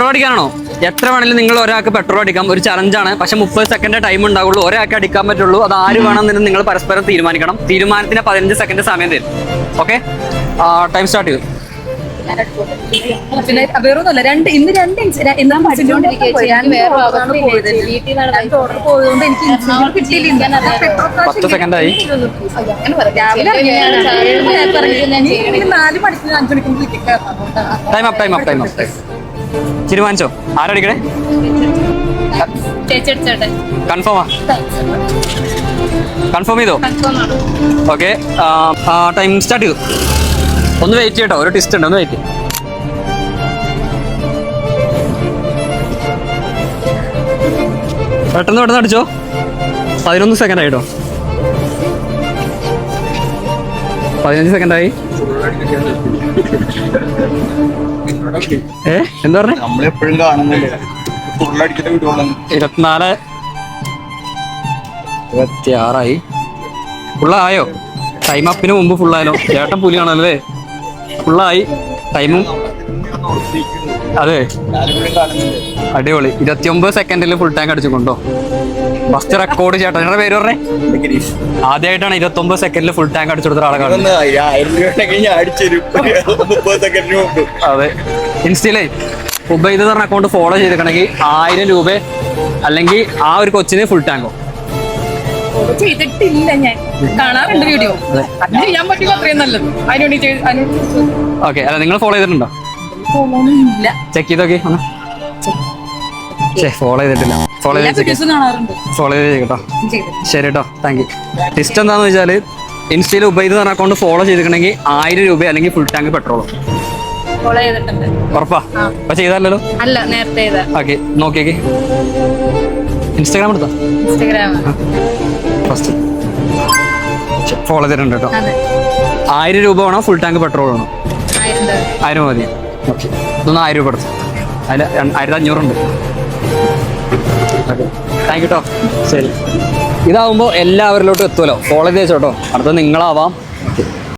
Petrol അടിക്കാനാണോ? എത്ര വേണമെങ്കിലും നിങ്ങൾ ഒരാൾക്ക് പെട്രോൾ അടിക്കാം. ഒരു ചലഞ്ചാണ് പക്ഷെ മുപ്പത് സെക്കൻഡ് ടൈം ഉണ്ടാവുള്ളൂ. ഒരാൾക്ക് അടിക്കാൻ പറ്റുള്ളൂ. അത് ആര് വേണമെന്ന് നിങ്ങൾ പരസ്പരം തീരുമാനിക്കണം. തീരുമാനത്തിന് പതിനഞ്ച് സെക്കൻഡ് സമയം തരും. ഓക്കെ ടൈം സ്റ്റാർട്ട് ചെയ്തു. പിന്നെ വേറൊന്നുമല്ല. രണ്ട് ഇന്ന് രണ്ട് ഞാൻ വേറെ പോയതുകൊണ്ട് എനിക്ക് കിട്ടിയില്ല. പത്ത് പറയാം. രാവിലെ നാല് മണിക്കൂർ അഞ്ച് മണിക്കൂർ time up time up time up തീരുമാനിച്ചോ? ആരടിക്കണേ? കൺഫേമാ? കൺഫേം ചെയ്തോ? ഓക്കെ ടൈം സ്റ്റാർട്ട് ചെയ്തു. ഒന്ന് വെയിറ്റ് ചെയ്യട്ടോ ഒരു ടിസ്റ്റ് ഉണ്ട് ഒന്ന് വെയിറ്റ് പെട്ടെന്ന് പെട്ടെന്ന് അടിച്ചോ. പതിനൊന്ന് സെക്കൻഡ് ആയിട്ടോ. പതിനഞ്ച് സെക്കൻഡ് ആയി. ഏ? എന്താ പറഞ്ഞേ? നമ്മളെപ്പോഴും കാണുന്നില്ലേ? ഇരുപത്തിനാല്. ഇരുപത്തി ആറായി ഫുള്ളായോ ടൈം അപ്പിന് മുമ്പ് ഫുള്ളായാലോ ചേട്ടൻ പുലിയാണല്ലേ? ഫുള്ളായി. ടൈമും അതെ. അടിപൊളി. ഇരുപത്തിയൊമ്പത് സെക്കൻഡിൽ ഫുൾ ടാങ്ക് അടിച്ചു കൊണ്ടോ ഫസ്റ്റ് റെക്കോർഡ് ചേട്ടൻ നിങ്ങളുടെ പേര് പറഞ്ഞേ? ഗിരീഷ് ആദ്യമായിട്ടാണ് ഇരുപത്തൊമ്പത് സെക്കൻഡിൽ ഫുൾ ടാങ്ക് അടിച്ചു കൊടുത്ത ആളെ കാണുന്നത്. അതൊന്ന് ആയിരം രൂപ ഉണ്ടെങ്കിൽ ഞാൻ അടിച്ചുതരും മുപ്പത് സെക്കൻഡിന് മുമ്പ്. അതെ. ഇൻസ്റ്റയിലേ ഉബൈദ് പറഞ്ഞ അക്കൗണ്ട് ഫോളോ ചെയ്തിട്ടുണ്ടെങ്കിൽ ആയിരം രൂപ അല്ലെങ്കിൽ ആ ഒരു കൊച്ചിന് ഫുൾ ടാങ്കോ ചെയ്തിട്ടില്ല ഞാൻ. കാണാറുണ്ട് വീഡിയോ അത്. ചെയ്യാൻ പറ്റുമോ അത്രയും നല്ലത്. അതിനുവേണ്ടി ചെയ്ത് അതിനുവേണ്ടി ഓക്കെ അല്ല നിങ്ങൾ ഫോളോ ചെയ്തിട്ടുണ്ടോ? ഫോളോ ഇല്ല. ചെക്ക് ചെയ്തോക്കെ ഒന്ന്. ഫോളോ ചെയ്തിട്ടില്ല. ഫോളോ ഫോളോ ചെയ്ത് കേട്ടോ. ശരി കേട്ടോ താങ്ക് യു ടിസ്റ്റ് എന്താന്ന് വെച്ചാൽ ഇൻസ്റ്റയിൽ ഉപയോഗിച്ച് പറഞ്ഞ അക്കൗണ്ട് ഫോളോ ചെയ്തിട്ടുണ്ടെങ്കിൽ ആയിരം രൂപ അല്ലെങ്കിൽ ഫുൾ ടാങ്ക് പെട്രോളും ഉറപ്പാ. അപ്പൊ ചെയ്താലല്ലോ അല്ല നേരത്തെ ഓക്കെ നോക്കിയേക്ക്. ഇൻസ്റ്റാഗ്രാം എടുത്തോ? ഫസ്റ്റ് ഫോളോ ചെയ്തിട്ടുണ്ട് കേട്ടോ. ആയിരം രൂപ വേണോ? ഫുൾ ടാങ്ക് പെട്രോൾ വേണോ? ആയിരം മതി. ഓക്കെ ഇതൊന്ന് ആയിരം രൂപ എടുത്തു. അതിൽ ആയിരത്തി അഞ്ഞൂറുണ്ട്. താങ്ക് യു കേട്ടോ ശരി. ഇതാവുമ്പോൾ എല്ലാവരിലോട്ടും എത്തുമല്ലോ കോളേജ് ചെയ്ത് വെച്ചോട്ടോ അടുത്ത നിങ്ങളാവാം.